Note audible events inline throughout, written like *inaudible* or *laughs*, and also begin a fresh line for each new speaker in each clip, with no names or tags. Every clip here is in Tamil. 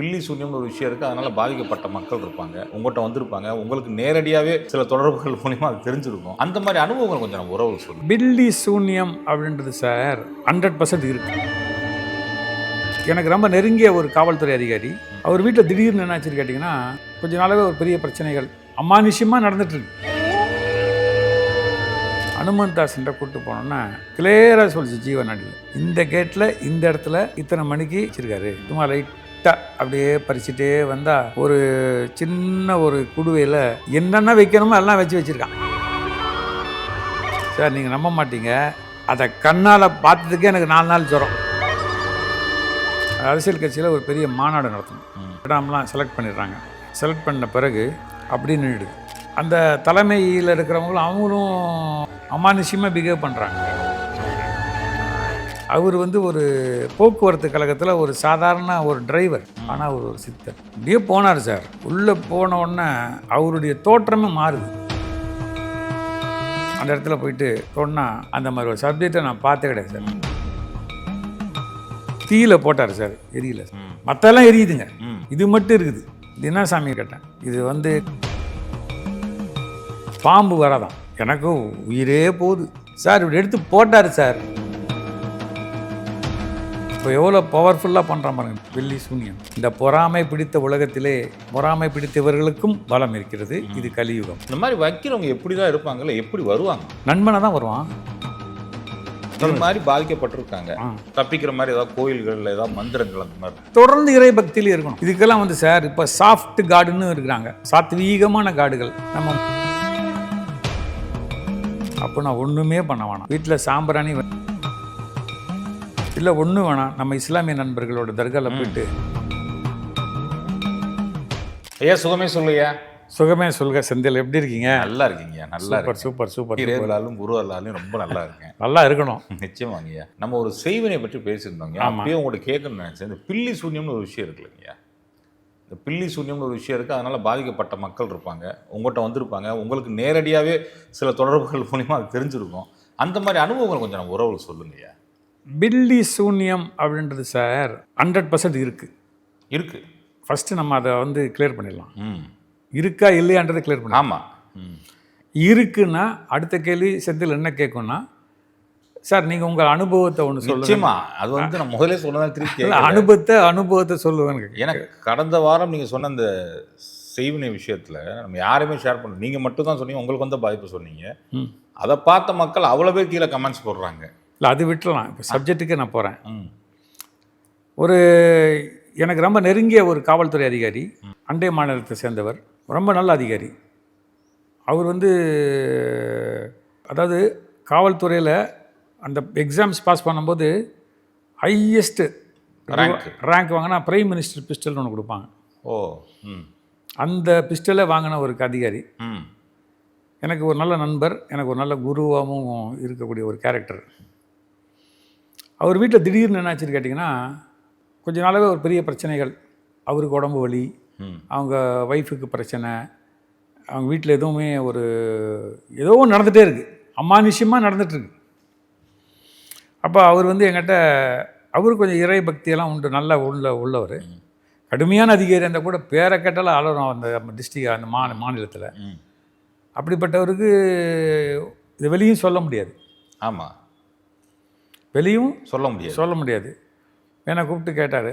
பில்லி சூன்யம்னு ஒரு விஷயம் இருக்குது அதனால் பாதிக்கப்பட்ட மக்கள் இருப்பாங்க. உங்கள்கிட்ட வந்திருப்பாங்க. உங்களுக்கு நேரடியாகவே சில தொடர்புகள் மூலிமா அது தெரிஞ்சிருக்கும். அந்த மாதிரி அனுபவங்கள் கொஞ்சம் நம்ம உறவு சொல்லுங்கள்
பில்லி சூன்யம் அப்படின்றது சார் ஹண்ட்ரட் பர்சன்ட் இருக்கு. எனக்கு ரொம்ப நெருங்கிய ஒரு காவல்துறை அதிகாரி. அவர் வீட்டில் திடீர்னு என்னாச்சுன்னு கேட்டிங்கன்னா கொஞ்ச நாளாகவே ஒரு பெரிய பிரச்சனைகள் அமானுஷ்யமாக நடந்துட்டு இருக்கு. அனுமன் தாஸ்ன்ற கூட்டு போனோன்னா கிளியராக சொல்லிச்சு ஜீவநாடியில் இந்த கேட்டில் இந்த இடத்துல இத்தனை மணிக்கு வச்சிருக்காரு. சும்மா லைட்டாக அப்படியே பறிச்சுட்டே வந்தால் ஒரு சின்ன ஒரு குடுவையில் என்னென்ன வைக்கணுமோ எல்லாம் வச்சு வச்சுருக்கான். சார் நீங்கள் நம்ப மாட்டீங்க. அதை கண்ணால் பார்த்ததுக்கே எனக்கு நாலு நாள் ஜுரம். அரசியல் கட்சியில் ஒரு பெரிய மாநாடு நடத்தணும். இடம்லாம் செலக்ட் பண்ணிடுறாங்க. செலக்ட் பண்ண பிறகு அப்படி நின்றுடுது அந்த தலைமையில் இருக்கிறவங்களும் அவங்களும் அமானுஷ்யமாக பிஹேவ் பண்ணுறாங்க அவர் வந்து ஒரு போக்குவரத்து கழகத்தில் ஒரு சாதாரண ஒரு டிரைவர் ஆனால் அவர் ஒரு சித்தர். அப்படியே போனார் சார். உள்ளே போன உடனே அவருடைய தோற்றமே மாறுது. அந்த இடத்துல போயிட்டு சொன்னால் அந்த மாதிரி ஒரு சப்ஜெக்டை நான் பார்த்தே கிடையாது சார். தீயில போட்டார் சார். எரியல சார். மற்றெல்லாம் எரியுதுங்க. இது மட்டும் இருக்குது. இது என்ன சாமி கேட்டேன்? இது வந்து பாம்பு வராதான். எனக்கு உயிரே போகுது. சார் இப்படி எடுத்து போட்டார் சார். இப்போ எவ்வளோ பவர்ஃபுல்லாக பண்ணுறான் பாருங்க வெள்ளி சூன்யம். இந்த பொறாமை பிடித்த உலகத்திலே பொறாமை பிடித்தவர்களுக்கும் பலம் இருக்கிறது. இது கலியுகம்.
இந்த மாதிரி வைக்கிறவங்க எப்படி தான் இருப்பாங்கல்ல எப்படி வருவாங்க?
நண்பனாக தான் வருவான்.
இந்த மாதிரி பாதிக்கப்பட்டிருக்காங்க. தப்பிக்கிற மாதிரி ஏதாவது கோயில்கள் ஏதாவது மந்திரங்கள் அந்த மாதிரி.
தொடர்ந்து இறை பக்தியிலே இருக்கணும். இதுக்கெல்லாம் வந்து சார் இப்போ சாஃப்ட் கார்டுன்னு இருக்கிறாங்க. சாத்வீகமான காடுகள். நம்ம அப்போ நான் ஒன்றுமே பண்ண வேணாம். வீட்டில் சாம்பிராணி இல்லை ஒன்றும் வேணாம். நம்ம இஸ்லாமிய நண்பர்களோட தர்காவில் போயிட்டு.
ஐயா சுகமே சொல்லுயா
சுகமே சொல்க செந்தில். எப்படி இருக்கீங்க?
நல்லா இருக்கீங்க நல்லா
சூப்பர்
இருக்கு
சூப்பர் சூப்பர்
இறைவலாலும் குரு அல்லாலும் ரொம்ப நல்லா இருக்கேன். *laughs*
நல்லா இருக்கணும். *laughs*
நிச்சயமாங்கய்யா நம்ம ஒரு செய்வினை பற்றி பேசியிருந்தோங்க. அப்பயே உங்கள்கிட்ட கேட்கணும்னு நினைச்சேன். இந்த பில்லி சூன்யம்னு ஒரு விஷயம் இருக்கு இல்லைங்கய்யா இந்த பில்லி சூன்யம்னு ஒரு விஷயம் இருக்குது அதனால் பாதிக்கப்பட்ட மக்கள் இருப்பாங்க. உங்கள்கிட்ட வந்திருப்பாங்க. உங்களுக்கு நேரடியாகவே சில தொடர்புகள் மூலிமா அது தெரிஞ்சிருக்கும். அந்த மாதிரி அனுபவங்கள் கொஞ்சம் நம்ம உறவு சொல்லுங்கய்யா
பில்லி சூன்யம் அப்படின்றது சார் ஹண்ட்ரட் பர்சன்ட் இருக்குது
இருக்கு.
ஃபஸ்ட்டு நம்ம அதை வந்து கிளியர் பண்ணிடலாம்.
ம்.
இருக்கா இல்லையான்றதை கிளியர் பண்ணலாம்
ஆமாம்
இருக்குன்னா அடுத்த கேள்வி செந்தில் என்ன கேட்கும்னா சார் நீங்கள் உங்கள் அனுபவத்தை ஒன்று
நிச்சயமா. அது வந்து நான் முதலே சொன்னதான் திருப்பி.
அனுபவத்தை அனுபவத்தை சொல்லுவேன்னு.
எனக்கு கடந்த வாரம் நீங்கள் சொன்ன அந்த செய்வினை விஷயத்தில் நம்ம யாருமே ஷேர் பண்ணல. நீங்கள் மட்டும் தான் சொன்னீங்க உங்களுக்கு வந்த பாதிப்பு சொன்னீங்க.
ம்.
அதை பார்த்த மக்கள் அவ்வளோ பேர் கீழே கமெண்ட்ஸ் போடுறாங்க.
இல்லை அது விட்டுறலாம். இப்போ சப்ஜெக்ட்டுக்கு நான் போகிறேன் ஒரு எனக்கு ரொம்ப நெருங்கிய ஒரு காவல்துறை அதிகாரி அண்டை மாநிலத்தை சேர்ந்தவர் ரொம்ப நல்ல அதிகாரி. அவர் வந்து அதாவது காவல்துறையில் அந்த எக்ஸாம்ஸ் பாஸ் பண்ணும்போது ஹையஸ்ட்
Rank.
ரேங்க் வாங்கினா பிரைம் மினிஸ்டர் பிஸ்டல்னு ஒன்று கொடுப்பாங்க.
ஓ
அந்த பிஸ்டலை வாங்கின ஒரு அதிகாரி.
ம்.
எனக்கு ஒரு நல்ல நண்பர் எனக்கு ஒரு நல்ல குருவாகவும் இருக்கக்கூடிய ஒரு கேரக்டர் அவர் வீட்டில் திடீர்னு என்னாச்சுன்னு கேட்டிங்கன்னா கொஞ்ச நாளாவே ஒரு பெரிய பிரச்சனைகள். அவருக்கு உடம்பு வலி அவங்க ஒய்ஃபுக்கு பிரச்சனை அவங்க வீட்டில் எதுவுமே ஒரு ஏதோ ஒன்று நடந்துகிட்டே இருக்குது அமானுஷ்யமாக நடந்துகிட்ருக்கு அப்போ அவர் வந்து எங்கிட்ட அவரு கொஞ்சம் இறை பக்தியெல்லாம் உண்டு நல்ல உள்ள உள்ளவர். கடுமையான அதிகாரி இருந்தால் கூட பேரை கேட்டாலும் அலறும் அந்த டிஸ்ட்ரிக் அந்த மா மாநிலத்தில். அப்படிப்பட்டவருக்கு இது வெளியும் சொல்ல முடியாது.
ஆமாம்
வெளியும்
சொல்ல முடியாது.
சொல்ல முடியாது. என்னை கூப்பிட்டு கேட்டார்.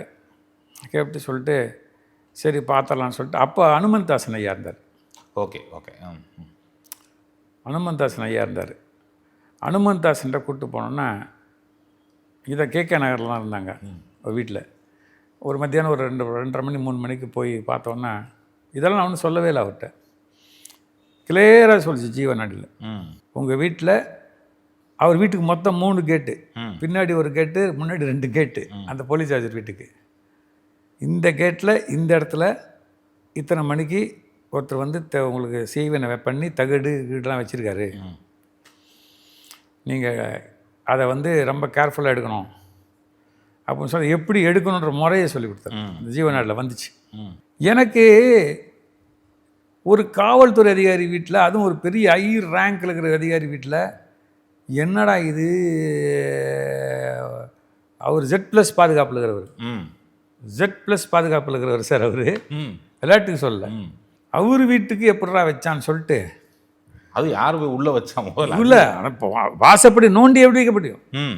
கேட்டு சொல்லிட்டு சரி பார்த்தரலான்னு சொல்லிட்டு அப்போ அனுமந்தாசன் ஐயா இருந்தார்.
Okay okay.
அனுமந்தாசன் ஐயா இருந்தார். அனுமந்தாசன்ட்ட கூப்பிட்டு போனோன்னா இதை கேகே நகர்லாம் இருந்தாங்க ஒரு வீட்டில். ஒரு மத்தியானம் ஒரு ரெண்டு ரெண்டரை மணி மூணு மணிக்கு போய் பார்த்தோன்னா இதெல்லாம் நான் ஒன்றும் சொல்லவே இல்லை அவர்கிட்ட. கிளியராக சொல்லிச்சு ஜீவநாடியில்
ம்.
உங்கள் வீட்டில் அவர் வீட்டுக்கு மொத்தம் மூணு கேட்டு. பின்னாடி ஒரு கேட்டு முன்னாடி ரெண்டு கேட்டு அந்த போலீஸ் ஆஃபீஸர் வீட்டுக்கு. இந்த கேட்டில் இந்த இடத்துல இத்தனை மணிக்கு ஒருத்தர் வந்து த- உங்களுக்கு செய்வனை பண்ணி தகடு கீடுலாம் வச்சுருக்காரு. நீங்கள் அதை வந்து ரொம்ப கேர்ஃபுல்லாக எடுக்கணும். அப்படின்னு சொல்லி எப்படி எடுக்கணுன்ற முறையை சொல்லி கொடுத்தாரு. இந்த ஜீவநாடில் வந்துச்சு. எனக்கு ஒரு காவல்துறை அதிகாரி வீட்டில் அதுவும் ஒரு பெரிய ஹை ரேங்க்ல இருக்கிற அதிகாரி வீட்டில் என்னடா இது? அவர் ஜெட் ப்ளஸ் பாதுகாப்பில் இருக்கிறவர்.
ம்.
ஜெட் ப்ளஸ் பாதுகாப்பில் இருக்கிறவர் சார் அவர்.
ம்.
விளையாட்டுக்கு சொல்லல.
ம்.
அவர் வீட்டுக்கு எப்படிடா வச்சான்னு சொல்லிட்டு.
அது யார் போய் உள்ள வச்சா முதல்ல?
இல்லை ஆனால் இப்போ வாசப்படி நோண்டி எப்படி வைக்க முடியும்?
ம்.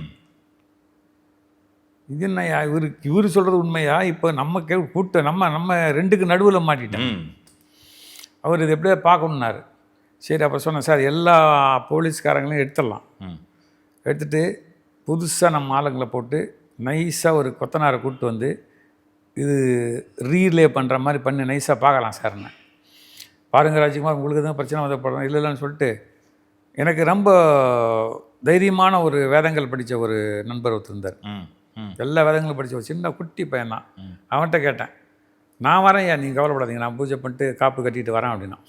இது என்னய்யா? இவருக்கு இவர் சொல்கிறது உண்மையா? இப்போ நம்ம கே கூட்ட நம்ம நம்ம ரெண்டுக்கு நடுவில் மாட்டிட்டோம் அவர் இது எப்படியோ பார்க்கணுன்னாரு சரி அப்போ சொன்னேன் சார் எல்லா போலீஸ்காரங்களையும் எடுத்துடலாம்.
ம்.
எடுத்துட்டு புதுசாக நம்ம ஆளுங்களை போட்டு நைஸாக ஒரு கொத்தனாரை கூப்பிட்டு வந்து இது ரீலே பண்ணுற மாதிரி பண்ணி நைஸாக பார்க்கலாம் சார்னு பாருங்க ராஜ்குமார் உங்களுக்கு தான் பிரச்சனை வந்து படம் இல்லை இல்லைன்னு சொல்லிட்டு எனக்கு ரொம்ப தைரியமான ஒரு வேதங்கள் படித்த ஒரு நண்பர் ஒருத்தர் இருந்தார்.
ம் ம்.
எல்லா வேதங்களும் படித்த ஒரு சின்ன குட்டி பையன்தான் அவன்கிட்ட கேட்டேன் நான் வரேன் ஏன் நீங்கள் கவலைப்படாதீங்க நான் பூஜை பண்ணிட்டு காப்பு கட்டிட்டு வரேன் அப்படின்னா.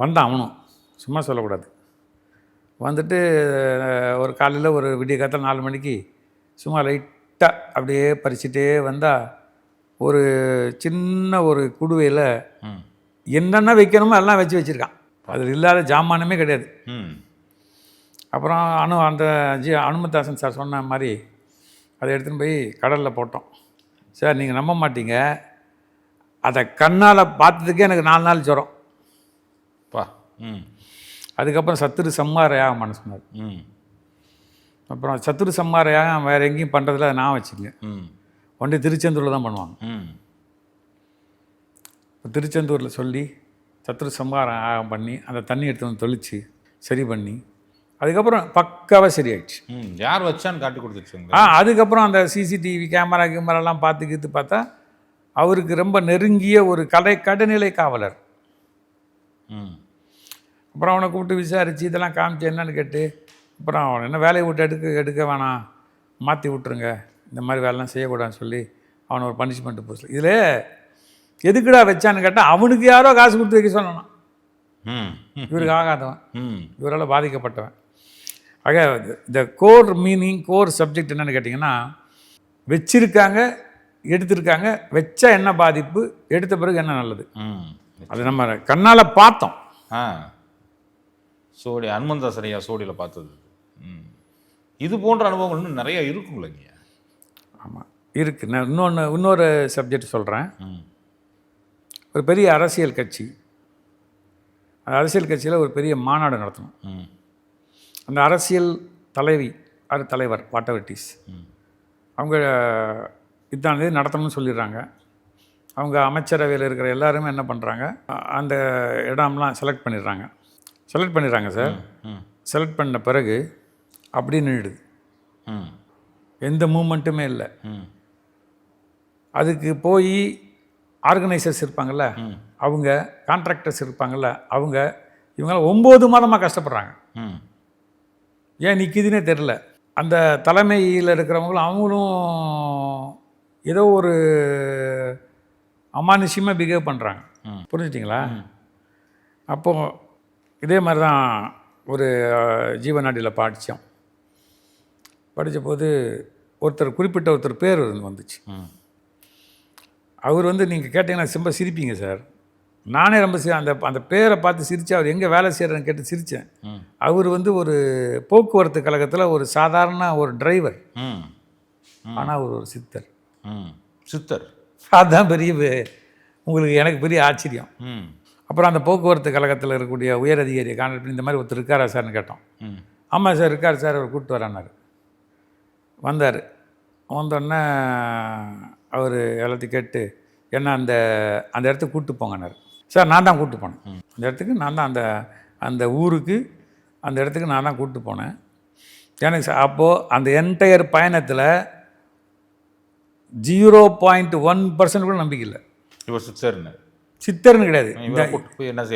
வந்தான் அவனும். சும்மா சொல்லக்கூடாது. வந்துட்டு ஒரு காலையில் ஒரு விடிய காலத்தில் நாலு மணிக்கு சும்மா லைட்டாக அப்படியே பறிச்சுட்டே வந்தால் ஒரு சின்ன ஒரு குடுவையில் என்னென்ன வைக்கணுமோ எல்லாம் வச்சு வச்சுருக்கான். அதில் இல்லாத ஜாமானமே கிடையாது.
ம்.
அப்புறம் அனு அந்த ஜி அனுமதாசன் சார் சொன்ன மாதிரி அதை எடுத்துன்னு போய் கடலில் போட்டோம். சார் நீங்கள் நம்ப மாட்டீங்க. அதை கண்ணால் பார்த்ததுக்கே எனக்கு நாலு நாள் ஜுரம். அதுக்கப்புறம் சத்துரு சம்மார யாகம்னு சொன்னார்.
ம்
அப்புறம் சத்துரு சம்மார யாகம் வேறு எங்கேயும் பண்ணுறதுல நான் வச்சுங்க
ம்
ஒன்றை திருச்செந்தூரில் தான் பண்ணுவாங்க.
ம்
திருச்செந்தூரில் சொல்லி சத்துரு யாகம் பண்ணி அந்த தண்ணி எடுத்து வந்து தொளிச்சு சரி பண்ணி அதுக்கப்புறம் பக்காவாக சரியாயிடுச்சு.
ம் யார் வச்சான்னு காட்டி கொடுத்துருச்சுங்க
ஆ அதுக்கப்புறம் அந்த சிசிடிவி கேமரா கேமராலாம் பார்த்து கீத்து பார்த்தா அவருக்கு ரொம்ப நெருங்கிய ஒரு கடை கடைநிலை காவலர்.
ம்.
அப்புறம் அவனை கூப்பிட்டு விசாரித்து இதெல்லாம் காமிச்சு என்னன்னு கேட்டு. அப்புறம் அவனை என்ன வேலையை விட்டு எடுக்க எடுக்க வேணாம் மாற்றி விட்ருங்க இந்த மாதிரி வேலைலாம் செய்யக்கூடாதுன்னு சொல்லி அவனை ஒரு பனிஷ்மெண்ட் போஸ்ட் இதில் எதுக்குடா வச்சான்னு கேட்டால் அவனுக்கு யாரோ காசு கொடுத்து வைக்க சொன்னான் இவருக்கு ஆகாதவன்.
ம்.
இவரால் பாதிக்கப்பட்டவன். ஆக இந்த கோர் மீனிங் கோர் சப்ஜெக்ட் என்னன்னு கேட்டிங்கன்னா வச்சிருக்காங்க எடுத்திருக்காங்க வச்சா என்ன பாதிப்பு எடுத்த பிறகு என்ன நல்லது?
ம்.
அது நம்ம கண்ணால் பார்த்தோம்.
சோடி ஹனுமந்தாசரையா சோடியில் பார்த்தது. ம். இது போன்ற அனுபவங்கள் இன்னும் நிறைய இருக்குங்களேங்க
ஆமாம் இருக்குது நான் இன்னொன்று இன்னொரு சப்ஜெக்ட் சொல்கிறேன்
ம்.
ஒரு பெரிய அரசியல் கட்சி. அந்த அரசியல் கட்சியில் ஒரு பெரிய மாநாடு நடத்தணும்.
ம்.
அந்த அரசியல் தலைவி அது தலைவர் வாட்டவர்டிஸ்
ம்.
அவங்க இதான் தேதி நடத்தணும்னு சொல்லிடுறாங்க. அவங்க அமைச்சரவையில் இருக்கிற எல்லாருமே என்ன பண்ணுறாங்க அந்த இடம்லாம் செலக்ட் பண்ணிடுறாங்க. செலக்ட் பண்ணிடுறாங்க சார்
ம்
செலக்ட் பண்ண பிறகு அப்படியே நின்றுடுது
ம்.
எந்த மூமெண்ட்டுமே இல்லை.
ம்.
அதுக்கு போய் ஆர்கனைசர்ஸ் இருப்பாங்கள்ல
ம்.
அவங்க கான்ட்ராக்டர்ஸ் இருப்பாங்கள்ல அவங்க இவங்களாம் ஒம்பது மாதமாக கஷ்டப்படுறாங்க.
ம்.
ஏன் நிற்கிதுன்னே தெரில. அந்த தலைமையில் இருக்கிறவங்களும் அவங்களும் ஏதோ ஒரு அமானுஷ்யமாக பிஹேவ் பண்ணுறாங்க
ம்.
புரிஞ்சுட்டிங்களா? அப்போ இதே மாதிரி தான் ஒரு ஜீவநாடியில் படித்தோம் படித்த போது ஒருத்தர் குறிப்பிட்ட ஒருத்தர் பேர் வந்து வந்துச்சு.
ம்.
அவர் வந்து நீங்கள் கேட்டிங்கன்னா ரொம்ப சிரிப்பீங்க சார். நானே ரொம்ப அந்த அந்த பேரை பார்த்து சிரித்து அவர் எங்கே வேலை செய்கிறேன்னு கேட்டு சிரித்தேன் அவர் வந்து ஒரு போக்குவரத்து கழகத்தில் ஒரு சாதாரண ஒரு டிரைவர்.
ம்.
ஆனால் அவர் ஒரு சித்தர்.
ம். சித்தர்.
அதுதான் பெரிய உங்களுக்கு எனக்கு பெரிய ஆச்சரியம்.
ம்.
அப்புறம் அந்த போக்குவரத்து கழகத்தில் இருக்கக்கூடிய உயர் அதிகாரியை கான்டாக்ட் பண்ணி இந்த மாதிரி ஒருத்தர் இருக்காரா சார்னு கேட்டோம். ஆமாம் சார் இருக்கார் சார் அவர் கூப்பிட்டு வரானார் வந்தார். வந்தோடனே அவர் எல்லாத்தையும் கேட்டு என்ன அந்த அந்த இடத்துக்கு கூப்பிட்டு போங்கன்னார். சார் நான் தான் கூப்பிட்டு போனேன். அந்த இடத்துக்கு நான் தான் அந்த அந்த ஊருக்கு அந்த இடத்துக்கு நான் தான் கூப்பிட்டு போனேன். எனக்கு அப்போது அந்த என்டையர் பயணத்தில் ஜீரோ பாயிண்ட் ஒன் பர்சன்ட் கூட நம்பிக்கை இல்லை.
இவர் சித்தர்னு
சித்தர்னு கிடையாது.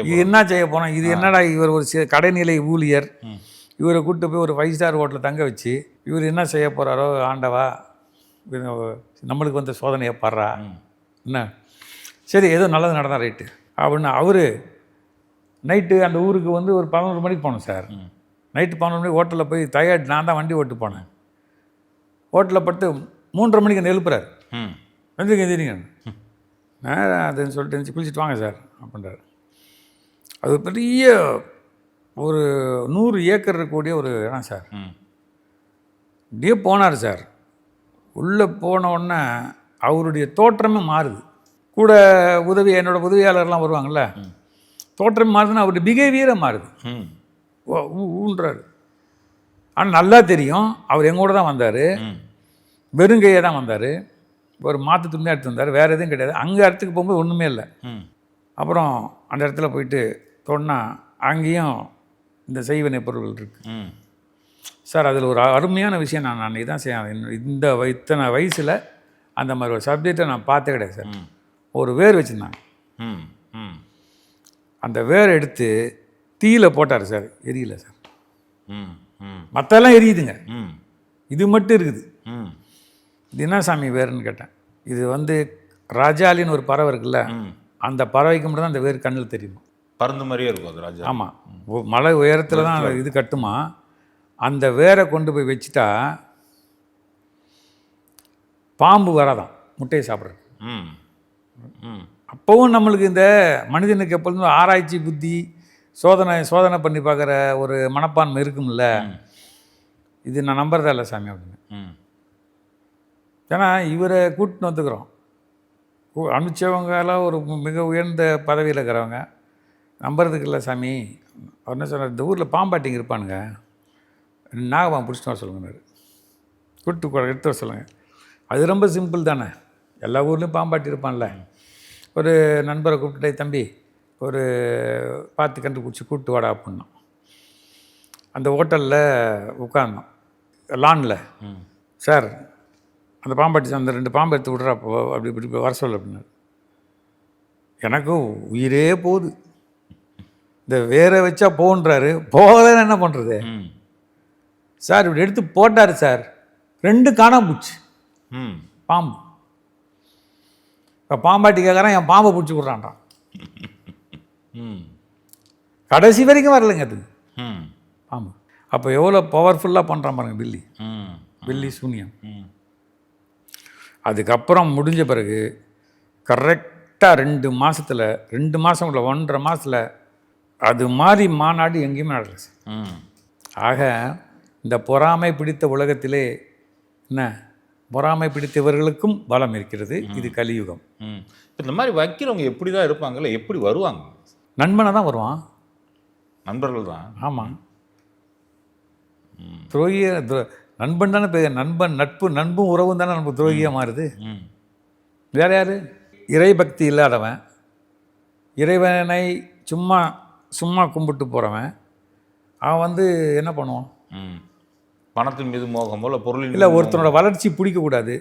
இது என்ன செய்ய போனோம் இது என்னடா இவர் ஒரு கடைநிலை ஊழியர். இவரை கூட்டு போய் ஒரு ஃபைவ் ஸ்டார் ஹோட்டலில் தங்க வச்சு இவர் என்ன செய்ய போகிறாரோ ஆண்டவா நம்மளுக்கு வந்த சோதனையை படுறா. என்ன? சரி ஏதோ நல்லது நடந்தா ரைட்டு அப்படின்னு அவர் நைட்டு அந்த ஊருக்கு வந்து ஒரு பதினோரு மணிக்கு போனோம் சார். நைட்டு பதினோரு மணிக்கு ஹோட்டலில் போய் டயர்ட் நான் தான் வண்டி ஓட்டு போனேன். ஹோட்டலில் பட்டு மூன்றரை மணிக்கு அந்த எழுப்புறாரு.
ம்.
வந்துருங்க எந்திரிங்க. அதுன்னு சொல்லிட்டு இருந்துச்சு. குளிச்சுட்டு வாங்க சார் அப்படின்றாரு. அது பெரிய ஒரு நூறு ஏக்கர் இருக்கக்கூடிய ஒரு இடம் சார்.
ம்.
இப்படியே போனார் சார். உள்ளே போன உடனே அவருடைய தோற்றமே மாறுது. கூட உதவி என்னோட உதவியாளர்லாம் வருவாங்கள்ல தோற்றம் மாறுதுன்னா அவருடைய பிஹேவியரே மாறுது. ஊன்றாரு. ஆனால் நல்லா தெரியும். அவர் எங்கூட தான் வந்தார். வெறுங்கையே தான் வந்தார். ஒரு மாற்று துணி எடுத்து வந்தார். வேறு எதுவும் கிடையாது. அங்கே இடத்துக்கு போகும்போது ஒன்றுமே இல்லை. அப்புறம் அந்த இடத்துல போயிட்டு தொன்னா அங்கேயும் இந்த செய்வினை பொருள்கள் இருக்குது
ம்.
சார் அதில் ஒரு அருமையான விஷயம் நான் அன்றைக்கி தான் செய்ய இந்த வ- இத்தனை வயசில் அந்த மாதிரி ஒரு சப்ஜெக்டை நான் பார்த்தே கிடையாது சார். ஒரு வேர் வச்சுருந்தாங்க.
ம். ம்.
அந்த வேர் எடுத்து தீயில போட்டார் சார். எரியல சார்.
ம். ம்.
மற்றெல்லாம் எரியுதுங்க.
ம்.
இது மட்டும் இருக்குது. என்ன சாமி வேறுன்னு கேட்டேன். இது வந்து ராஜாலின்னு ஒரு பறவை இருக்குல்ல அந்த பறவைக்கு மட்டும் தான் அந்த வேர் கண்ணில் தெரியுமா?
பருந்து மாதிரியே இருக்கும் அது ராஜா.
ஆமாம் மலை உயரத்தில் தான் இது கட்டுமா? அந்த வேரை கொண்டு போய் வச்சுட்டா பாம்பு வராதான் முட்டையை சாப்பிட்றது
ம். ம்.
அப்போவும் நம்மளுக்கு இந்த மனிதனுக்கு எப்பொழுதும் ஆராய்ச்சி புத்தி சோதனை சோதனை பண்ணி பார்க்குற ஒரு மனப்பான்மை இருக்கும்ல. இது நான் நம்புறதா இல்லை சாமி அப்படின்னு.
ம். ஏன்னா
இவரை கூட்டின்னு வந்துக்கிறோம். அனுப்பிச்சவங்கலாம் ஒரு மிக உயர்ந்த பதவியில் இருக்கிறவங்க. நம்புறதுக்கு இல்லை சாமி. அவர் என்ன சொன்னார்? இந்த ஊரில் பாம்பாட்டிங்க இருப்பானுங்க. நாகபாம் பிடிச்சிட்டு வர சொல்லுங்கன்னாரு கூட்டு கூட எடுத்து வர சொல்லுங்கள் அது ரொம்ப சிம்பிள் தானே. எல்லா ஊர்லேயும் பாம்பாட்டி இருப்பான்ல. ஒரு நண்பரை கூப்பிட்டு "டேய் தம்பி ஒரு பார்த்து கண்டுபிடிச்சி கூப்பிட்டு வாடா அப்படின்னோம் அந்த ஹோட்டலில் உட்கார்ந்தோம் லானில்.
ம்.
சார் அந்த பாம்பாட்டி அந்த ரெண்டு பாம்பு எடுத்து விட்றா அப்போ அப்படி இப்படி வர சொல்ல அப்படின்னாரு. எனக்கும் உயிரே போகுது இந்த வேற வச்சா போன்றாரு. போகலன்னு என்ன பண்ணுறது சார் இப்படி எடுத்து போட்டார் சார். ரெண்டு காணாம போச்சு.
ம்.
பாம்பு. இப்போ பாம்பாட்டி கேட்குறான் என் பாம்பை பிடிச்சி விட்றான்றான்
ம்.
கடைசி வரைக்கும் வரலைங்க அது.
ம்.
பாம்பு. அப்போ எவ்வளோ பவர்ஃபுல்லாக பண்ணுறான் பாருங்க பில்லி.
ம்.
பில்லி சூனியம்.
ம்.
அதுக்கப்புறம் முடிஞ்ச பிறகு கரெக்டாக ரெண்டு மாசத்துல ரெண்டு மாதம் உள்ள ஒன்றரை மாசத்துல அது மாதிரி மாநாடு எங்கேயுமே நடக்கல சார்.
ம்.
ஆக இந்த பொறாமை பிடித்த உலகத்திலே என்ன? பொறாமை பிடித்தவர்களுக்கும் பலம் இருக்கிறது. இது கலியுகம்.
இந்த மாதிரி வைக்கிறவங்க எப்படி தான் இருப்பாங்கல்ல எப்படி வருவாங்க?
நண்பனை தான் வருவான்.
நண்பர்கள் தான்.
ஆமாம் துரோகிய துரோ- நண்பன் தானே பேர் நண்பன் நட்பு நண்பும் உறவும் தானே நமக்கு துரோகியாக மாறுது?
ம்.
வேற யாரு? இறைபக்தி இல்லாதவன் இறைவனை சும்மா சும்மா கும்பிட்டு போகிறவன் அவன் வந்து என்ன பண்ணுவான்?
ம். பணத்தின் மீது மோகமோ இல்லை பொருளின்
இல்லை ஒருத்தனோட வளர்ச்சி பிடிக்கக்கூடாது.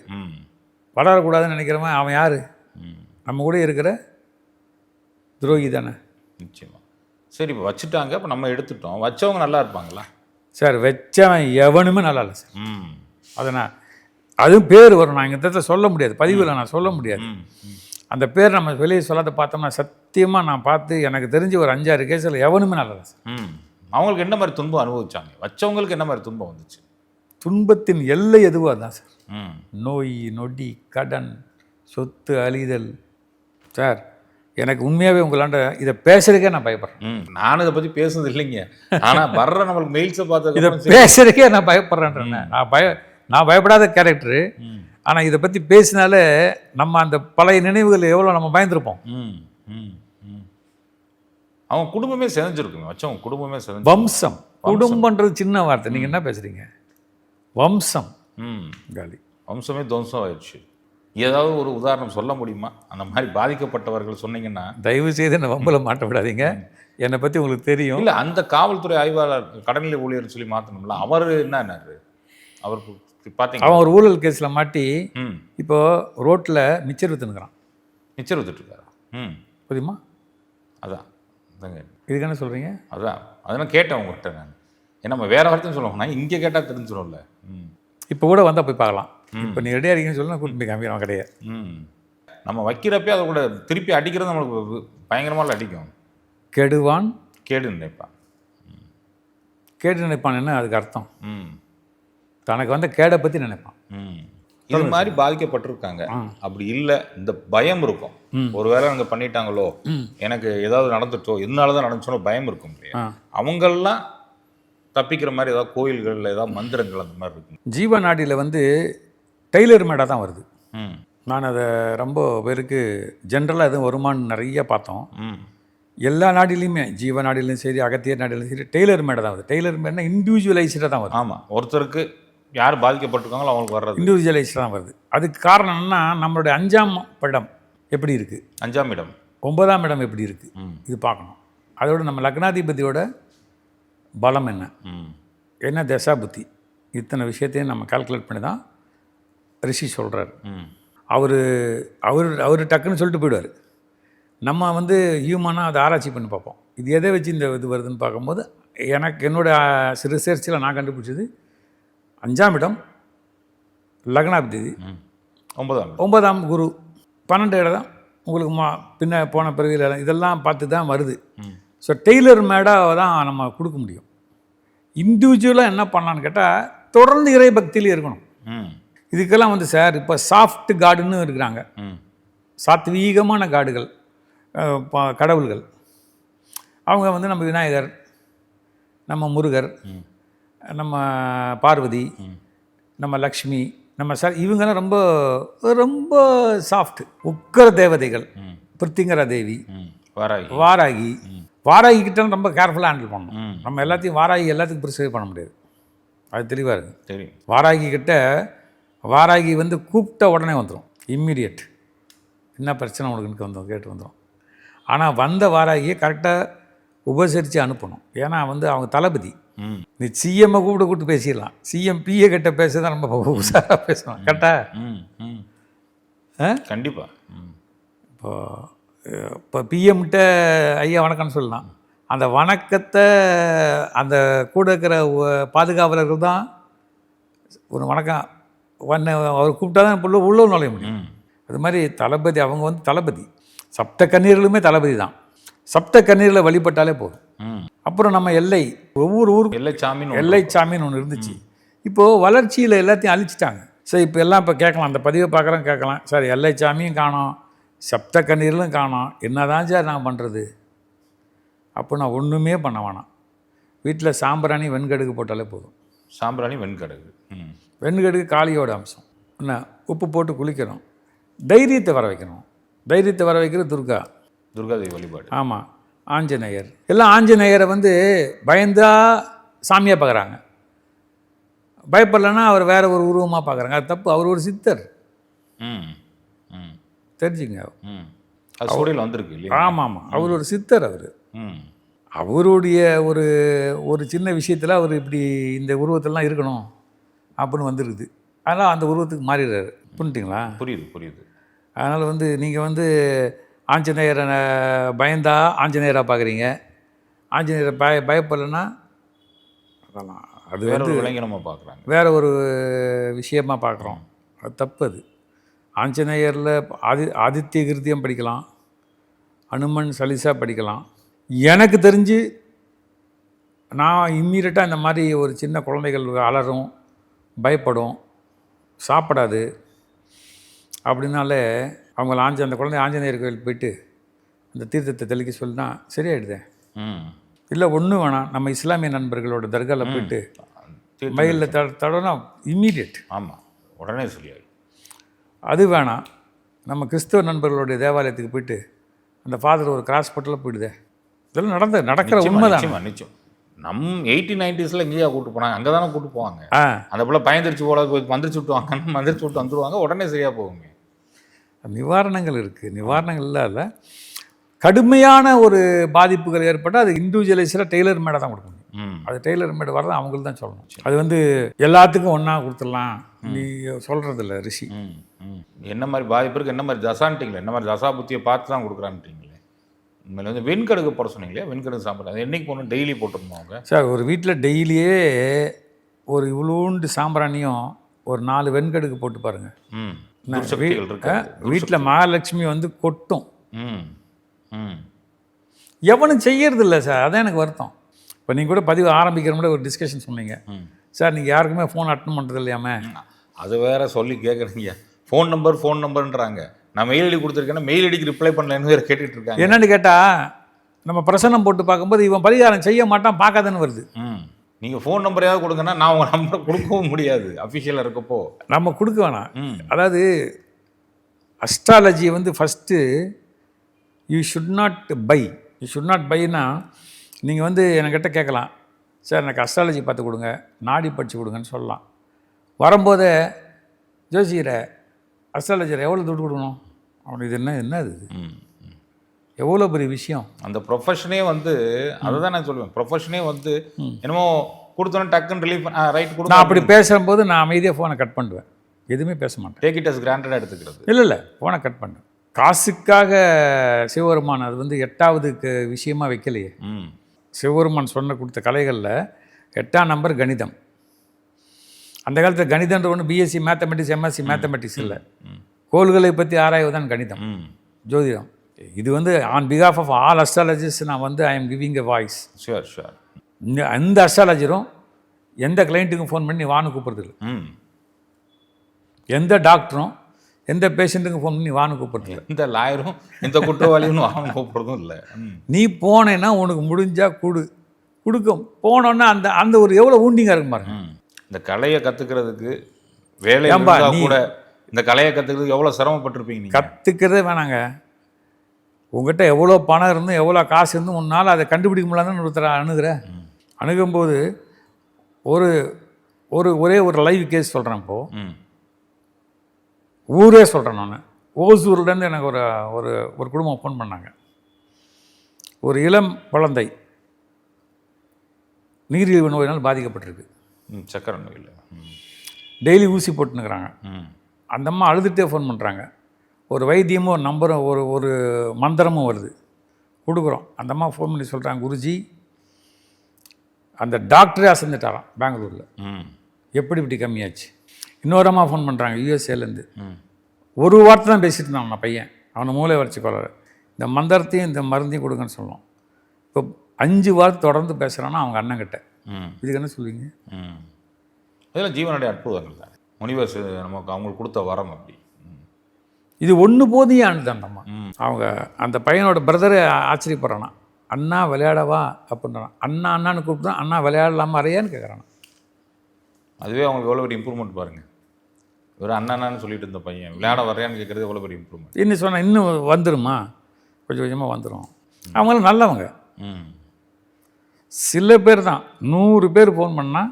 வளரக்கூடாதுன்னு நினைக்கிறவன் அவன் யார்?
ம்.
நம்ம கூட இருக்கிற துரோகி தானே.
நிச்சயமா. சரி இப்போ வச்சுட்டாங்க இப்போ நம்ம எடுத்துட்டோம். வச்சவங்க நல்லா இருப்பாங்களா?
சார் வச்சவன் எவனுமே நல்லா இல்லை சார்.
ம்.
அதை நான் அதுவும் பேர் வரும். நான் இந்த இடத்துல சொல்ல முடியாது. பதிவில் நான் சொல்ல முடியாது. அந்த பேர் நம்ம வெளியே சொல்லாத பார்த்தோம்னா சத்தியமாக நான் பார்த்து எனக்கு தெரிஞ்ச ஒரு அஞ்சாறு கேஸில் எவனுமே நல்லா இல்லை சார்.
ம். அவங்களுக்கு என்ன மாதிரி துன்பம் அனுபவிச்சாங்க? வச்சவங்களுக்கு என்ன மாதிரி துன்பம் வந்துச்சு?
துன்பத்தின் எல்லை எதுவோ அதான் சார்.
ம்.
நோய் நொடி கடன் சொத்து அழிதல். சார் எனக்கு உண்மையாகவே உங்களாண்ட இதை பேசுறதுக்கே நான் பயப்படுறேன்.
ம் நானும் இதை பற்றி பேசுனது இல்லைங்க. ஆனால் வர்ற நம்மளுக்கு மெயில்ஸை
இதை
பார்த்து
பேசுறதுக்கே நான் பயப்படுறேன்றேன். நான் பய நான் பயப்படாத கேரக்டரு ஆனால் இதை பற்றி பேசினாலே நம்ம அந்த பழைய நினைவுகள் எவ்வளோ நம்ம பயந்துருப்போம்.
அவங்க குடும்பமே செஞ்சிருக்குங்க வச்சவங்க குடும்பமே செஞ்சு
வம்சம். குடும்பன்றது சின்ன வார்த்தை. நீங்கள் என்ன பேசுகிறீங்க வம்சம்.
ம்.
காலி.
வம்சமே துவம்சம் ஆயிடுச்சு. ஏதாவது ஒரு உதாரணம் சொல்ல முடியுமா? அந்த மாதிரி பாதிக்கப்பட்டவர்கள் சொன்னீங்கன்னா.
தயவு செய்து என்னை வம்பில் மாட்ட விடாதீங்க என்னை பற்றி உங்களுக்கு தெரியும்.
இல்லை அந்த காவல்துறை ஆய்வாளர் கடநிலை ஊழியர்னு சொல்லி மாற்றணும்ல அவர் என்னன்னாரு அவருக்கு பார்த்தீங்க
அவன் ஒரு ஊழல் கேஸில் மாட்டி
ம்.
இப்போ ரோட்டில் மிச்சர் விற்றுனுக்குறான்
மிச்சர் வித்துட்ருக்காரா ம்.
புரியுமா?
அதான். அதாங்க.
இதுக்கு என்ன சொல்கிறீங்க
அதான். அதெல்லாம் கேட்டேன் உங்கள்கிட்ட நான். ஏன்னா நம்ம வேற வார்த்தையும் சொல்லுவோம். நான் இங்கே கேட்டால் தெரிஞ்சிடும்ல ம்.
இப்போ கூட வந்தால் போய் பார்க்கலாம். இப்போ நீ ரெடியாக இருக்கீங்கன்னு சொல்லி நான் கூட்டிட்டு போய் காமிக்கிறோம் கிடையாது
ம். நம்ம வைக்கிறப்பே அதை கூட திருப்பி அடிக்கிறது நம்மளுக்கு பயங்கரமாக அடிக்கும்
கெடுவான்.
கேடு நினைப்பான்.
கேடு நினைப்பான் என்ன? அதுக்கு அர்த்தம்.
ம்.
தனக்கு வந்த கேடை பற்றி நினைப்பான்.
ம். இது மாதிரி பாதிக்கப்பட்டிருக்காங்க. அப்படி இல்லை இந்த பயம் இருக்கும். ஒருவேளை அங்கே பண்ணிட்டாங்களோ? எனக்கு ஏதாவது நடந்துட்டோ இதனால தான் நடந்துச்சோ பயம் இருக்கும் இல்லையா. அவங்கெல்லாம் தப்பிக்கிற மாதிரி ஏதாவது கோயில்கள் ஏதாவது மந்திரங்கள் அந்த மாதிரி இருக்கும்.
ஜீவ நாடியில் வந்து டெய்லர் மேடாக தான் வருது.
ம்.
நான் அதை ரொம்ப பேருக்கு ஜென்ரலாக எதுவும் வருமானு நிறைய பார்த்தோம். எல்லா நாட்டிலையுமே ஜீவ நாடிலையும் சரி அகத்தியர் நாடிலையும் சரி டெய்லர் மேடை தான் வருது. டெய்லர் மேட்னா இண்டிவிஜுவலைஸ்டாக தான் வருது.
ஆமாம் ஒருத்தருக்கு யார் பாதிக்கப்பட்டிருக்காங்களோ அவங்களுக்கு வர்றது.
இண்டிவிஜுவலைஸ்டாக தான் வருது. அதுக்கு காரணம் என்னன்னா நம்மளுடைய அஞ்சாம் படம் எப்படி இருக்குது
அஞ்சாம் இடம்.
ஒன்பதாம் இடம் எப்படி இருக்குது
ம்.
இது பார்க்கணும். அதோட நம்ம லக்னாதிபதியோட பலம் என்ன?
ம்.
என்ன தசா புத்தி? இத்தனை விஷயத்தையும் நம்ம கால்குலேட் பண்ணி தான் ரிஷி சொல்கிறார் அவர் அவர் அவர் டக்குன்னு சொல்லிட்டு போயிடுவார். நம்ம வந்து ஹியூமனாக அதை ஆராய்ச்சி பண்ணி பார்ப்போம். இது எதை வச்சு இந்த இது வருதுன்னு பார்க்கும்போது எனக்கு என்னோட ரிசர்ச்சில் நான் கண்டுபிடிச்சது அஞ்சாம் இடம் லக்னாதிபதி.
ம். ஒன்பதாம்
ஒன்பதாம் குரு. பன்னெண்டு இடம் தான் உங்களுக்கு மா பின்ன போன பிறவியில் இதெல்லாம் பார்த்து தான் வருது. ஸோ டெய்லர் மேடாக தான் நம்ம கொடுக்க முடியும். இண்டிவிஜுவலாக என்ன பண்ணலான்னு கேட்டால் தொடர்ந்து இறை பக்தியிலே இருக்கணும். இதுக்கெல்லாம் வந்து சார் இப்போ சாஃப்ட் காடுன்னு இருக்கிறாங்க. சாத்வீகமான காடுகள் கடவுள்கள். அவங்க வந்து நம்ம விநாயகர் நம்ம முருகர். நம்ம பார்வதி. நம்ம லக்ஷ்மி நம்ம சார் இவங்கெல்லாம் ரொம்ப ரொம்ப சாஃப்ட் உக்கர தேவதைகள் பிருத்திங்கரா தேவி
வாராகி.
வாராகி. வாராகி கிட்ட ரொம்ப கேர்ஃபுல்லாக ஹேண்டில் பண்ணணும். நம்ம எல்லாத்தையும் வாராகி எல்லாத்துக்கும் ப்ரிசர்வ் பண்ண முடியாது. அது தெளிவாக இருக்குது
தெரியும்.
வாராகி கிட்ட வாராகி வந்து கூப்பிட்ட உடனே வந்துடும் இம்மிடியட் என்ன பிரச்சனை உனக்கு வந்தோம்? கேட்டு வந்துடும் ஆனால் வந்த வாராகியை கரெக்டாக உபசரித்து அனுப்பணும். ஏன்னா வந்து அவங்க தளபதி.
ம்.
நீ சிஎம்மை கூப்பிட்டு கூப்பிட்டு பேசிடலாம். சிஎம் பிஏ கிட்ட பேச தான் நம்ம உஷாராக பேசணும் கரெக்டா?
ம் ம்.
ஆ?
கண்டிப்பா. ம்.
இப்போ இப்போ பிஎம்கிட்ட ஐயா வணக்கம்னு சொல்லலாம். அந்த வணக்கத்தை அந்த கூட இருக்கிற பாதுகாவலர்கள் தான் ஒரு வணக்கம் வண்ண அவர் கூப்பிட்டா தான் உள்ள உள்ள நுழைய முடியும். அது மாதிரி தளபதி அவங்க வந்து தளபதி. சப்த கண்ணீர்களுமே தளபதி தான். சப்த கண்ணீரில் வழிபட்டாலே போதும். அப்புறம் நம்ம எல்லை ஒவ்வொரு ஊருக்கும்
எல்லை சாமின்னு
எல்லை சாமின்னு ஒன்று இருந்துச்சு இப்போது வளர்ச்சியில் எல்லாத்தையும் அழிச்சிட்டாங்க. சரி இப்போ எல்லாம் இப்போ கேட்கலாம். அந்த பதிவை பார்க்குறோம் கேட்கலாம். சார் எல்லை சாமியும் காணோம். சப்த கண்ணீர்களும் காணோம். என்னதான் சார் நான் பண்ணுறது அப்போ நான் ஒன்றுமே பண்ண வேணாம். வீட்டில் சாம்பிராணி வெண்கடுகு போட்டாலே போதும்.
சாம்பிராணி வெண்கடகு. ம்
வெண்கடுகு காளியோட அம்சம். என்ன? உப்பு போட்டு குளிக்கணும். தைரியத்தை வர வைக்கணும். தைரியத்தை வர வைக்கிறது துர்கா.
துர்காதேவி வழிபாடு.
ஆமாம் ஆஞ்சநேயர். எல்லாம் ஆஞ்சநேயரை வந்து பயந்தா சாமியாக பார்க்குறாங்க. பயப்படலைன்னா அவர் வேற ஒரு உருவமாக பார்க்குறாங்க. அது தப்பு. அவர் ஒரு சித்தர்.
ம். ம்.
தெரிஞ்சுங்க.
ம். அது சூழல் வந்திருக்கு
ஆமாம் ஆமாம். அவர் ஒரு சித்தர் அவர்.
ம்.
அவருடைய ஒரு ஒரு சின்ன விஷயத்தில் அவர் இப்படி இந்த உருவத்திலலாம் இருக்கணும். அப்படின்னு வந்துருக்குது அதனால் அந்த உருவத்துக்கு மாறிடுறாரு. புரிஞ்சுங்களா
புரியுது புரியுது.
அதனால் வந்து நீங்கள் வந்து ஆஞ்சநேயரை பயந்தா ஆஞ்சநேயராக பார்க்குறீங்க ஆஞ்சநேயரை பய பயப்படலைன்னா அதெல்லாம் அது
வேற ஒரு விலங்கினமா பார்க்குறாங்க
வேற ஒரு விஷயமா பார்க்குறோம் அது தப்பு அது ஆஞ்சநேயரில் ஆதி ஆதித்ய கிருத்தியம் படிக்கலாம். அனுமன் சலிசா படிக்கலாம். எனக்கு தெரிஞ்சு நான் இம்மீடியட்டாக இந்த மாதிரி ஒரு சின்ன குழந்தைகள் அலறும். பயப்படும் சாப்பிடாது அப்படின்னாலே அவங்கள ஆஞ்ச அந்த குழந்தை ஆஞ்சநேயர் கோயில் போயிட்டு அந்த தீர்த்தத்தை தெளிக்க சொல்லினா சரியாயிடுதே. இல்லை ஒன்றும் வேணாம். நம்ம இஸ்லாமிய நண்பர்களோட தர்காவில் போயிட்டு மயிலில் த தடனா இம்மீடியட்
ஆமாம் உடனே சொல்லியாரு
அது வேணாம். நம்ம கிறிஸ்தவ நண்பர்களுடைய தேவாலயத்துக்கு போயிட்டு அந்த ஃபாதர் ஒரு கிராஸ் பட்டில் போயிடுதே. இதெல்லாம் நடந்த நடக்கிற உண்மைதான்?
நிச்சயமா நிச்சயம். நம் எயிட்டி நைன்டிஸில் எங்கேயா கூட்டு போனாங்க. அங்கே தானே கூட்டு போவாங்க. அந்த பிள்ளை பயந்துருச்சு போல போய் மந்திரிச்சு விட்டுவாங்க மந்திரிச்சு விட்டு *laughs* வந்துடுவாங்க உடனே சரியா போகுங்க
நிவாரணங்கள் இருக்குது நிவாரணங்கள் இல்லாத கடுமையான ஒரு பாதிப்புகள் ஏற்பட்டால் அது இண்டிவிஜுவலைஸாக டெய்லர் மேடை தான் கொடுக்க முடியும் அது டெய்லர் மேடு வரதான் அவங்களுக்கு தான் சொல்லணும். அது வந்து எல்லாத்துக்கும் ஒன்றா கொடுத்துடலாம். நீ சொல்கிறதில்ல ரிஷி.
என்ன மாதிரி பாதிப்பு இருக்கு? என்ன மாதிரி தசான்ட்டிங்களே? என்ன மாதிரி தசா புத்தியை பார்த்து தான் கொடுக்குறான்ட்டீங்களே? உண்மையில வந்து வெண்கடுகு போட சொன்னீங்களே வெண்கடுகு சாப்பிட அது என்னைக்கு போகணும் டெய்லி போட்டுருந்தோம் அவங்க?
சார் ஒரு வீட்டில் டெய்லியே ஒரு சாம்பிராணியும் ஒரு நாலு வெண்கடுக்கு போட்டு பாருங்கள்
ம்.
வீட்டில் மகாலட்சுமி வந்து கொட்டும்.
ம் ம்.
எவனும் செய்யறது இல்லை சார். அதான் எனக்கு வருத்தம். இப்போ நீங்கள் கூட பதிவு ஆரம்பிக்கிற முன்னாடி ஒரு டிஸ்கஷன் சொன்னீங்க. சார் நீங்கள் யாருக்குமே ஃபோன் அட்டன் பண்ணுறது இல்லையாமே
அது வேற சொல்லி கேட்குறீங்க ஃபோன் நம்பர் ஃபோன் நம்பர்ன்றாங்க நான் மெயில் ஐடி கொடுத்துருக்கேன்னா மெயில் ஐடிக்கு ரிப்ளை பண்ணலன்னு வேற கேட்டுட்டு இருக்காங்க.
என்னன்னு கேட்டால் நம்ம பிரசன்னம் போட்டு பார்க்கும்போது இவன் பரிகாரம் செய்ய மாட்டான் பார்க்காதன்னு வருது.
ம். நீங்கள் ஃபோன் நம்பரையாவது கொடுங்கன்னா நான் உங்கள் நம்பரை கொடுக்கவும் முடியாது. அஃபிஷியலாக இருக்கப்போ.
நம்ம கொடுக்க வேணாம்.
ம்.
அதாவது அஸ்ட்ராலஜி வந்து first you should not buy you should not பைனா நீங்கள் வந்து என்கிட்ட கேட்கலாம். சார் எனக்கு அஸ்ட்ராலஜி பார்த்து கொடுங்க. நாடி படித்து கொடுங்கன்னு சொல்லலாம். வரும்போதே ஜோசியரை அஸ்ட்ராலஜர் எவ்வளோ துட்டு கொடுக்கணும்? அவனுக்கு இது என்ன என்ன இது. எவ்வளோ பெரிய விஷயம்?
அந்த ப்ரொஃபஷனே வந்து அதை தான் நான் சொல்லுவேன். ப்ரொஃபஷனே வந்து என்னமோ கொடுத்தோன்னே டக்குன்னு ரிலீஃப் ரைட் கொடுங்க
நான் அப்படி பேசும்போது நான் அமைதியாக ஃபோனை கட் பண்ணுவேன். எதுவுமே பேச மாட்டேன்.
டேக் இட் அஸ் கிராண்டடாக எடுத்துக்கிறது.
இல்லை இல்லை ஃபோனை கட் பண்ணேன் காசுக்காக சிவபெருமான் அது வந்து எட்டாவது க- விஷயமா வைக்கலையே.
ம்.
சிவபெருமான் சொன்ன கொடுத்த கலைகளில் எட்டாம் நம்பர் கணிதம். அந்த காலத்தில் கணிதன்ற ஒன்று பிஎஸ்சி மேத்தமெட்டிக்ஸ் எம்எஸ்சி மேத்தமெட்டிக்ஸ் இல்லை. கோள்களை பற்றி ஆராய்வதுதான் கணிதம். ஜோதிடம். இது வந்து ஆன் பிகாஃப் ஆஃப் ஆல் அஸ்ட்ராலஜிஸ்ட் நான் வந்து I am giving a voice
sure sure
இந்த அந்த அஸ்ட்ராலஜரும் எந்த கிளைண்ட்டுக்கும் ஃபோன் பண்ணி வான்னு கூப்பிட்றது இல்லை.
ம்.
எந்த டாக்டரும் எந்த பேஷண்ட்டுக்கும் ஃபோன் பண்ணி வான்னு கூப்பிட்றது இல்லை.
எந்த லாயரும் இந்த குற்றவாளியும் அவன் கூப்பிடுறதும் இல்லை.
நீ போனேன்னா உனக்கு முடிஞ்சா கொடு. கொடுக்கும். போனோன்னா அந்த அந்த ஒரு எவ்வளோ ஊண்டிங்காக இருக்கும் பாருங்க.
இந்த கலையை கத்துக்கிறதுக்கு வேலை கூட இந்த கலையை கத்துக்கிறதுக்கு எவ்வளவு சிரமப்பட்டிருப்பீங்க
கற்றுக்கிறதே வேணாங்க. உங்ககிட்ட எவ்வளோ பணம் இருந்தும் எவ்வளோ காசு இருந்தும் உன்னால் அதை கண்டுபிடிக்க முடியலன்னு ஒருத்தரை அணுகிற அணுகும்போது ஒரு ஒரு ஒரே ஒரு லைவ் கேஸ் சொல்கிறேன் இப்போது ஊரே சொல்கிறேன் நான். ஓசூர்லேருந்து எனக்கு ஒரு ஒரு ஒரு குடும்பம் ஃபோன் பண்ணாங்க. ஒரு இளம் குழந்தை. நீரிழிவு நோயினால் பாதிக்கப்பட்டிருக்கு.
சக்கரை நோயில் ம்.
டெய்லி ஊசி போட்டுனுக்குறாங்க
ம்.
அந்த அம்மா அழுதுகிட்டே ஃபோன் பண்ணுறாங்க ஒரு வைத்தியமும் ஒரு நம்பரும் ஒரு ஒரு மந்திரமும் வருது. கொடுக்குறோம். அந்த அம்மா ஃபோன் பண்ணி சொல்கிறாங்க குருஜி அந்த டாக்டரே அசந்துட்டாராம் பெங்களூரில்.
ம்.
எப்படி இப்படி கம்மியாச்சு? இன்னொரு அம்மா ஃபோன் பண்ணுறாங்க யூஎஸ்ஏலேருந்து.
ம்.
ஒரு வார்த்தை தான் பேசிட்டு இருந்தான் அவன் பையன். அவனை மூளை வரைச்சி கொள்ளாரு இந்த மந்திரத்தையும் இந்த மருந்தையும் கொடுங்கன்னு சொல்லுவோம் இப்போ அஞ்சு வார்த்தை தொடர்ந்து பேசுகிறான்னா அவங்க அண்ணங்கிட்ட
ம்
இதுக்கு என்ன சொல்லுவீங்க
ம். இதெல்லாம் ஜீவனுடைய அற்புதங்கள் தான். முனிவர் நமக்கு அவங்களுக்கு கொடுத்த வரம் அப்படி.
இது ஒன்று போதையே ஆண்டுது அந்த அம்மா
ம்.
அவங்க அந்த பையனோட பிரதரை ஆச்சரியப்படுறானா. அண்ணா விளையாடவா அப்படின்றான். அண்ணா அண்ணான்னு கூப்பிட்டு அண்ணா விளையாடலாமா அறையான்னு கேட்குறான்
அதுவே அவங்களுக்கு எவ்வளோ பெரிய இம்ப்ரூவ்மெண்ட் பாருங்க. ஒரு அண்ணனான்னு சொல்லிட்டு இருந்த பையன் விளையாட வரையான்னு கேட்குறது எவ்வளோ பெரிய இம்ப்ரூவ்மெண்ட்
இன்னும் சொன்னால் இன்னும் வந்துருமா? கொஞ்சம் கொஞ்சமாக வந்துடும் அவங்களும் நல்லவங்க.
ம்.
சில பேர் தான். நூறு பேர் ஃபோன் பண்ணால்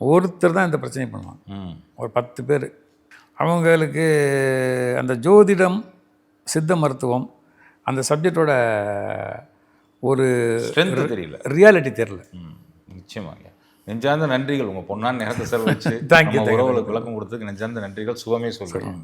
ஒருத்தர் தான் இந்த பிரச்சனை பண்ணுவான். ஒரு பத்து பேர். அவங்களுக்கு அந்த ஜோதிடம் சித்த மருத்துவம் அந்த சப்ஜெக்டோட ஒரு
தெரியல.
ரியாலிட்டி தெரில
ம் நிச்சயமாக நெஞ்சார்ந்த நன்றிகள். உங்கள் பொண்ணான நேரத்தை செலவழிச்சு உறவுகளுக்கு விளக்கம் கொடுத்ததுக்கு நெஞ்சார்ந்த நன்றிகள். சுகமே சொல்கிறேன்